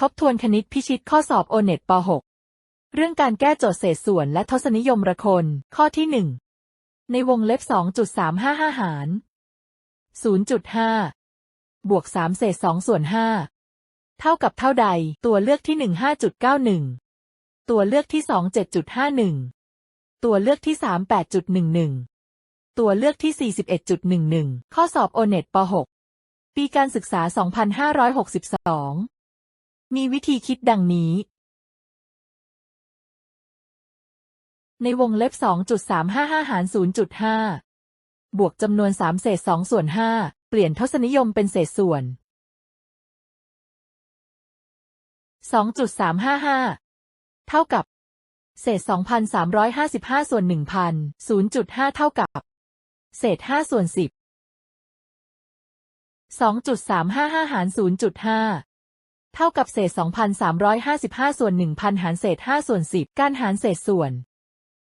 ทบทวนคณิตพิชิตข้อสอบโอเน็ตป .6 เรื่องการแก้โจทย์เศษส่วนและทศนิยมระคน ข้อที่1ในวงเล็บ 2.355 หาร 0.5 บวก 3 เศษ2ส่วน 5 เท่ากับเท่าใด ตัวเลือกที่ 1 5.91 ตัวเลือกที่ 2 7.51 ตัวเลือกที่ 3 8.11 ตัวเลือกที่ 41.11 ข้อสอบโอเน็ตป .6 ปีการศึกษา 2562 มีวิธีคิดดังนี้ ในวงเล็บ 2.355 หาร 0.5 บวกจำนวน 3 เศษ2ส่วน 5 เปลี่ยนทศนิยมเป็นเศษส่วน 2.355 เท่ากับ เศษ 2,355 ส่วน 1,000 0.5 เท่ากับ เศษ 5 ส่วน 10 2.355 หาร 0.5 เท่ากับเศษ 2,355 ส่วน 1,000 หารเศษ 5 ส่วน 10 การหารเศษส่วน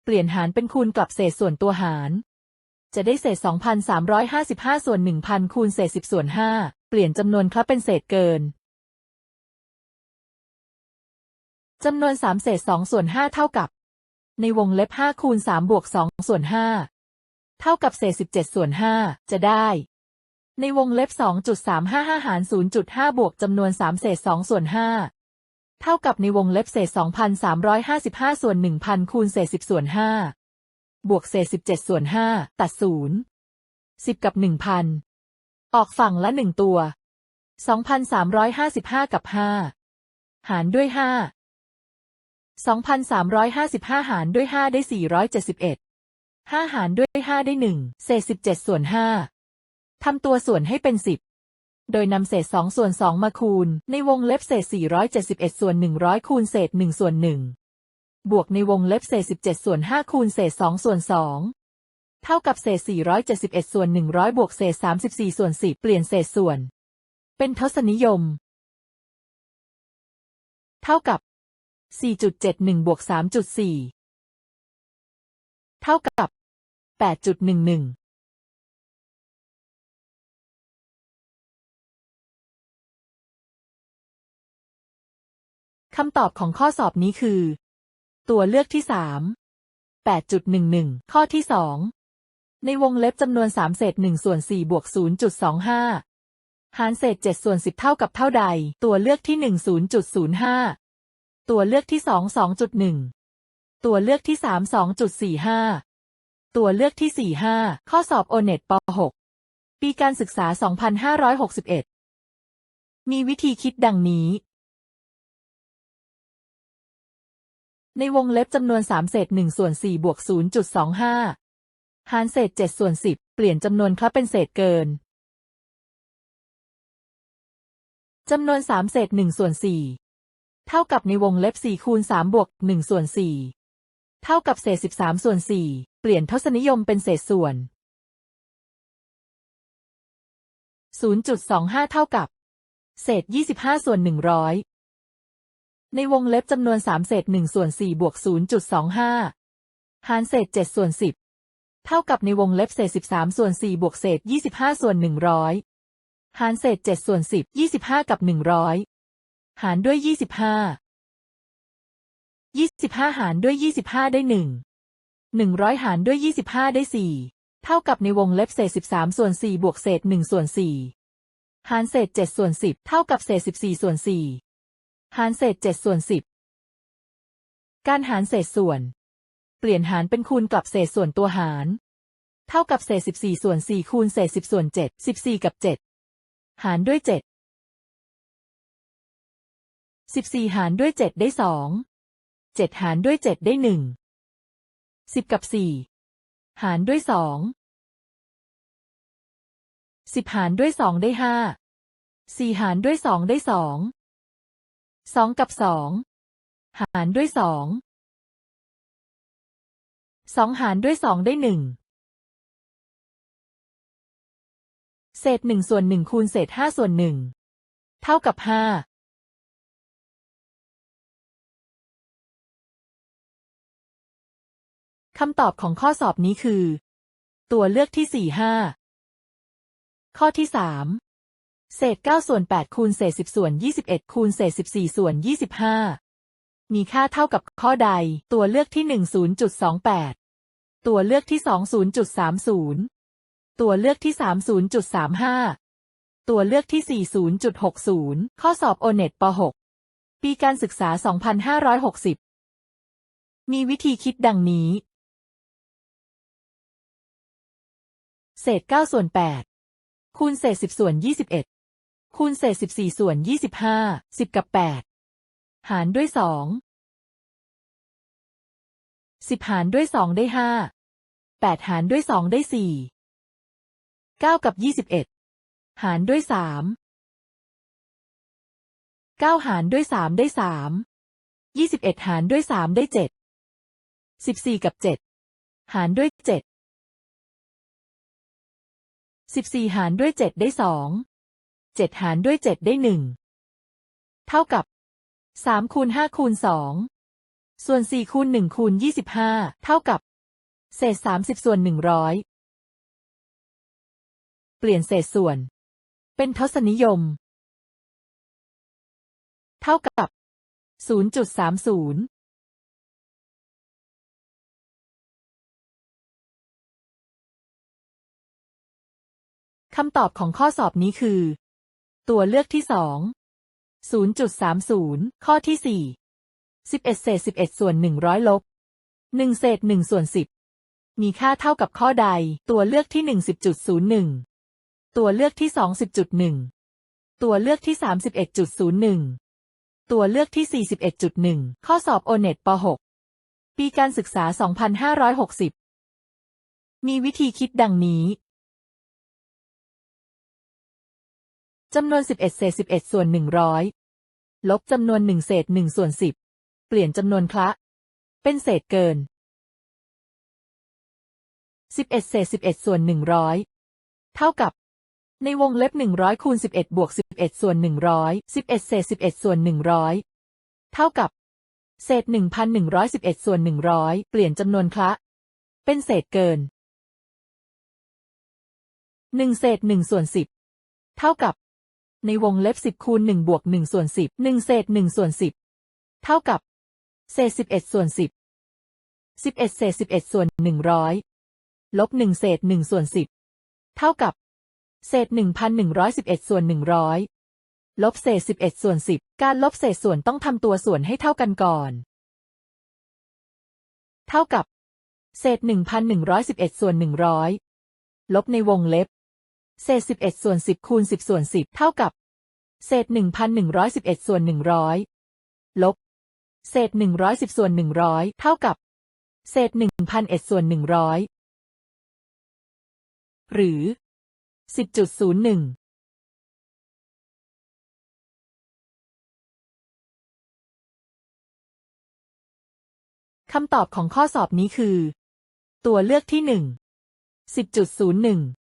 เปลี่ยนหารเป็นคูณกลับเศษส่วนตัวหาร จะได้เศษ 2,355 ส่วน 1,000 คูณเศษ 10 ส่วน 5 เปลี่ยนจำนวนครับเป็นเศษเกินจำนวน 3 เศษ 2 ส่วน 5 เท่ากับ ในวงเล็บ 5 คูณ 3 บวก 2 ส่วน 5 เท่ากับเศษ 17 ส่วน 5 จะได้ ในวงเล็บ 2.355 หาร 0.5 บวกจำนวน 3 เศษ 2 ส่วน 5 เท่ากับในวงเล็บเศษ 2,355 ส่วน 1,000 คูณเศษ 10 ส่วน 5 บวกเศษ 17 ส่วน 5 ตัด 0 10 กับ 1,000 ออกฝั่งละ 1 ตัว 2,355 กับ 5 หารด้วย 5 2,355 หารด้วย 5 ได้ 471 5 หารด้วย 5 ได้ 1 เศษ 17 ส่วน 5 ทำตัวส่วนให้เป็นสิบโดยนำเศษ 2 ส่วน 2 มาคูณ ในวงเล็บเศษ 471 ส่วน 100 คูณเศษ 1 ส่วน 1 บวกในวงเล็บเศษ 17 ส่วน 5 คูณเศษ 2 ส่วน 2 เท่ากับเศษ 471 ส่วน 100 บวกเศษ 34 ส่วน 4 เปลี่ยนเศษส่วน เป็นทศนิยม เท่ากับ 4.71 บวก 3.4 เท่ากับ 8.11 คำตอบของข้อสอบนี้คือ ตัวเลือกที่3 8.11 ข้อที่2ในวงเล็บจำนวน 3 เศษ1ส่วน4บวก0.25 หารเศษ7ส่วน10 เท่ากับเท่าใด ตัวเลือกที่ 1 0.05 ตัวเลือกที่ 2 2.1 ตัวเลือกที่ 3 2.45 ตัวเลือกที่ 4 5 ข้อสอบโอเน็ตป .6 ปีการศึกษา 2561 มีวิธีคิดดังนี้ ในวงเล็บจำนวน 3 เศษ1ส่วน4บวก0.25 หารเศษ7ส่วน10 เปลี่ยนจำนวนครับเป็นเศษเกินจำนวน 3 เศษ1ส่วน4เท่ากับในวงเล็บ4คูณ3บวก1ส่วน4เท่ากับเศษ 13 ส่วน 4 เปลี่ยนทศนิยมเป็นเศษส่วน 0.25 เท่ากับ เศษ 25 ส่วน 100 ในวงเล็บจำนวน 3 เศษ1ส่วน4บวก0.25 หารเศษ7ส่วน10 เท่ากับในวงเล็บเศษ 13 ส่วน4บวกเศษ 25 ส่วน 100 หารเศษ7ส่วน10 25 กับ 100 หารด้วย 25 25 หารด้วย 25 ได้ 1 100 หารด้วย 25 ได้ 4 เท่ากับในวงเล็บเศษ 13 ส่วน4บวกเศษ1ส่วน4 หารเศษ 7 ส่วน 10 เท่ากับเศษ 14 ส่วน4 หารเศษเจ็ดส่วนสิบการหารเศษส่วน เปลี่ยนหารเป็นคูณกับเศษส่วนตัวหาร เท่ากับเศษสิบสี่ส่วนสี่คูณเศษสิบส่วนเจ็ดสิบสี่กับเจ็ดหารด้วยเจ็ดสิบสี่หารด้วยเจ็ดได้สองเจ็ดหารด้วยเจ็ดได้หนึ่งสิบกับสี่หารด้วยสองสิบหารด้วยสองได้ห้าสี่หารด้วยสองได้สอง สองกับสองหารด้วยสองสองหารด้วยสองได้หนึ่งเศษหนึ่งส่วนหนึ่งคูณเศษห้าส่วนหนึ่งเท่ากับห้าคำตอบของข้อสอบนี้คือ ตัวเลือกที่สี่ห้าข้อที่สาม เศษ9ส่วน8คูณเศษ10ส่วน21คูณเศษ14ส่วน25 มีค่าเท่ากับข้อใด ตัวเลือกที่ 1 0.28 ตัวเลือกที่ 2 0.30 ตัวเลือกที่ 3 0.35 ตัวเลือกที่ 4 0.60 ข้อสอบโอเน็ตป .6 ปีการศึกษา 2560 มีวิธีคิดดังนี้ เศษ9ส่วน8คูณเศษ10ส่วน21 คูณเศษ14ส่วน25 10กับ8หารด้วย2 10หารด้วย2ได้5 8หารด้วย2ได้4 9กับ21หารด้วย3 9หารด้วย3ได้3 21หารด้วย3ได้7 14กับ7หารด้วย7 14หารด้วย7ได้ 2 7หารด้วย7ได้1เท่ากับ3คูณ5คูณ2ส่วน4คูณ1คูณ25เท่ากับ เศษ30ส่วน100เปลี่ยนเศษส่วน เป็นทศนิยม เท่ากับ0.30คำตอบของข้อสอบนี้คือ ตัวเลือกที่2 0.30 ข้อที่ 4 11 เศษ 11 ส่วน 100 ลบ 1 เศษ 1 ส่วน 10 มีค่าเท่ากับข้อใด ตัวเลือกที่ 10.01 ตัวเลือกที่ 20.1 ตัวเลือกที่ 31.01 ตัวเลือกที่ 41.1 ข้อสอบโอเน็ตป .6 ปีการศึกษา 2560 มีวิธีคิดดังนี้ จำนวน 11 เศษ 11 ส่วน 100 ลบจำนวน 1 เศษ 1 ส่วน 10 เปลี่ยนจำนวนคละ เป็นเศษเกิน 11 เศษ 11 ส่วน 100 เท่ากับ ในวงเล็บ 100 คูณ 11 บวก 11 ส่วน 100 11 เศษ 11 ส่วน 100 เท่ากับ เศษ 1,111 ส่วน 100 เปลี่ยนจำนวนคละ เป็นเศษเกิน 1 เศษ 1 ส่วน 10 เท่ากับ ในวงเล็บ10คูณ1บวก1ส่วน10 1เศษ1ส่วน10เท่ากับ เศษ11ส่วน10 11เศษ11ส่วน100ลบ1เศษ1ส่วน10เท่ากับ เศษ1,111ส่วน100ลบเศษ11ส่วน10การลบเศษส่วนต้องทำตัวส่วนให้เท่ากันก่อน เท่ากับ เศษ1,111ส่วน100ลบในวงเล็บ เศษ11ส่วน10คูณ10ส่วน10เท่ากับ เศษ1,111ส่วน100ลบ เศษ110ส่วน100เท่ากับ เศษ1,001ส่วน100หรือ10.01คำตอบของข้อสอบนี้คือ ตัวเลือกที่1 10.01